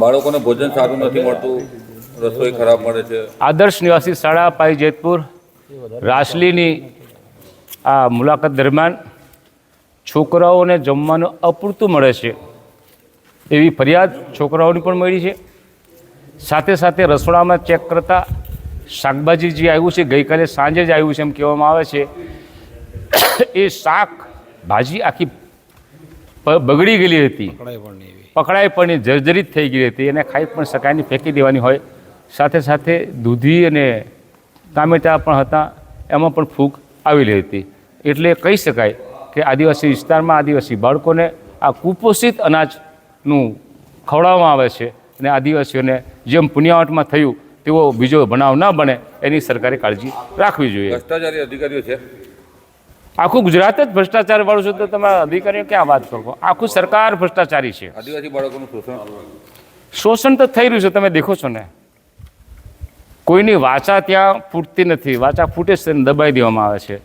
બાળકોને ભોજન સારું નથી મળતું, રસોઈ ખરાબ મળે છે. આદર્શ નિવાસી શાળા પાઈ જેતપુર, રાસલીની આ મુલાકાત દરમિયાન છોકરાઓને જમવાનું અપૂરતું મળે છે એવી ફરિયાદ છોકરાઓની પણ મળી છે. સાથે સાથે રસોડામાં ચેક કરતાં શાકભાજી જે આવ્યું છે, ગઈકાલે સાંજે જ આવ્યું છે એમ કહેવામાં આવે છે. એ શાક, ભાજી આખી બગડી ગયેલી હતી. પકડાઈ પણ એ જર્જરિત થઈ ગઈ હતી. એને ખાઈ પણ શકાય ફેંકી દેવાની હોય. સાથે સાથે દૂધી અને ટામેટા પણ હતા. એમાં પણ ફૂગ આવેલી હતી. એટલે કહી શકાય કે આદિવાસી વિસ્તારમાં આદિવાસી બાળકોને આ કુપોષિત અનાજનું ખવડાવવામાં આવે છે અને આદિવાસીઓને જેમ પુણ્યાવટમાં થયું તેવો બીજો બનાવ ન બને એની સરકારે કાળજી રાખવી જોઈએ. ભ્રષ્ટાચારી અધિકારીઓ છે. આખું ગુજરાત જ ભ્રષ્ટાચાર વાળું છે તો તમે અધિકારીઓ ક્યાં વાત કરો? આખું સરકાર ભ્રષ્ટાચારી છે. આદિવાસી બાળકોનું શોષણ? શોષણ તો થઈ રહ્યું છે તમે દેખો છો ને. કોઈની વાચા ત્યાં ફૂટતી નથી. વાચા ફૂટે છે તેને દબાઈ દેવામાં આવે છે.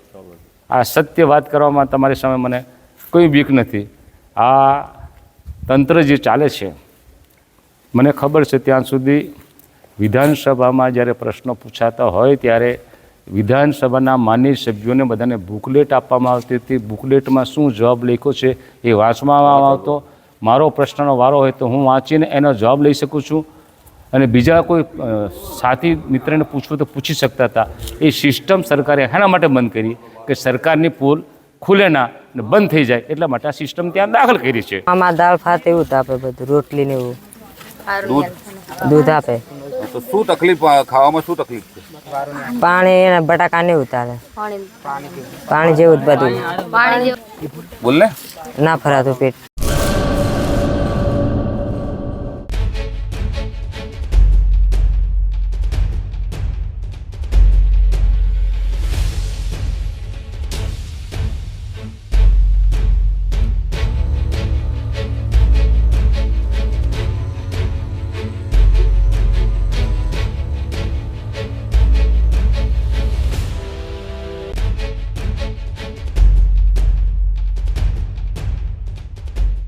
આ સત્ય વાત કરવામાં તમારી સામે મને કોઈ બીક નથી. આ તંત્ર જે ચાલે છે મને ખબર છે ત્યાં સુધી વિધાનસભામાં જ્યારે પ્રશ્નો પૂછાતા હોય ત્યારે વિધાનસભાના માન્ય સભ્યોને બધાને બુકલેટ આપવામાં આવતી હતી. બુકલેટમાં શું જવાબ લખ્યો છે એ વાંચવામાં આવતો. મારો પ્રશ્નનો વારો હોય તો હું વાંચીને એનો જવાબ લઈ શકું છું. અને બીજા કોઈ સાથી મિત્રને પૂછવું તો પૂછી શકતા હતા. એ સિસ્ટમ સરકારે એના માટે બંધ કરી કે સરકારની પુલ ખુલે ના અને બંધ થઈ જાય એટલા માટે આ સિસ્ટમ ત્યાં દાખલ કરી છે. આમાં દાળ ભાત એવું આપે બધું રોટલી ને એવું. દૂધ. દૂધ આપે. તો શું તકલીફ ખાવામાં શું તકલીફ છે? પાણી અને બટાકા ને ઉતારે. પાણી. જેવું જ બધું. બોલ ને. ના ફરાતું પેટ.